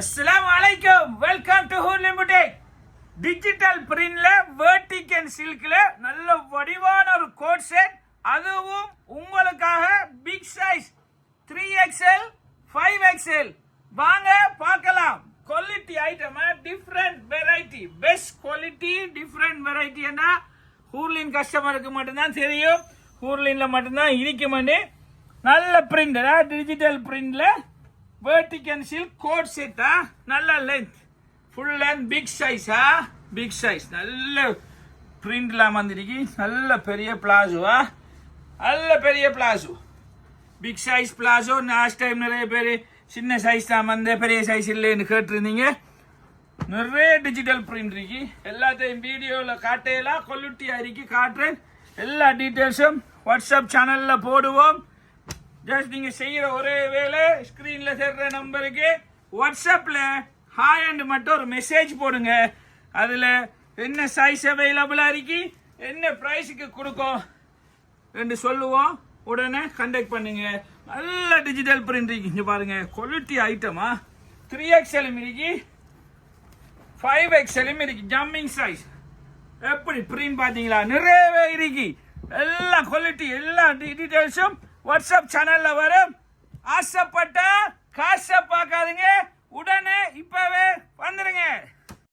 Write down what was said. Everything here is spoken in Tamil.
அஸ்லாம் வலைக்கம் welcome to Hoor limited digital பிரிண்ட்ல வேர்டிகன் சில்க்ல நல்ல வடிவான ஒரு கோட் செட் அதுவும் உங்களுக்காக big size three XL five XL வாங்க பார்க்கலாம். Quality item different variety best quality different வெரைட்டின்னா ஹூர்லின் கஸ்டமருக்கு மட்டும்தான் தெரியும். ஹூர்லின்ல மட்டும்தான் இருக்குமென்னு. நல்ல பிரிண்ட் டிஜிட்டல் பிரிண்ட்ல வேர்டிகன் சில்க் கோட் செட்டா நல்ல லென்த் ஃபுல் லென்த் பிக் சைஸா பிக் சைஸ் நல்ல பிரிண்ட்லாம் வந்துருக்கு. நல்ல பெரிய பிளாசோவா நல்ல பெரிய palazzo. Big size palazzo last time நிறைய பேர் சின்ன சைஸ் தான் வந்து பெரிய சைஸ் இல்லைன்னு கேட்டிருந்தீங்க. நிறைய டிஜிட்டல் பிரிண்ட் இருக்கு. எல்லாத்தையும் வீடியோவில் காட்டையெல்லாம் கொல்லுட்டி இருக்கு காட்டுறேன். எல்லா டீட்டெயில்ஸும் வாட்ஸ்அப் சேனலில் போடுவோம். ஜஸ்ட் நீங்க செய்யற ஒரே வேலை ஸ்கிரீன்ல சேர்ற நம்பருக்கு வாட்ஸ்அப்ல ஹாய் அண்ட் மட்டும் ஒரு மெசேஜ் போடுங்க. அதுல என்ன சைஸ் அவைலபிளா இருக்கு என்ன ப்ரைஸுக்கு கொடுக்கும் ரெண்டு சொல்லுவோம். உடனே கண்டக்ட் பண்ணுங்க. நல்ல டிஜிட்டல் பிரிண்ட் இருக்கு. இங்க பாருங்க குவாலிட்டி ஐட்டமா த்ரீ எக்ஸ்எலும் இருக்கு. ஃபைவ் எக்ஸ்எலும் இருக்கு. ஜம்மிங் சைஸ் எப்படி பிரிண்ட் பார்த்தீங்களா? நிறையவே இருக்கு. எல்லா குவாலிட்டி எல்லா டீடைல்ஸும் வாட்ஸ்அப் சேனலில் வரும். ஆசைப்பட்ட காசை பார்க்காதீங்க. உடனே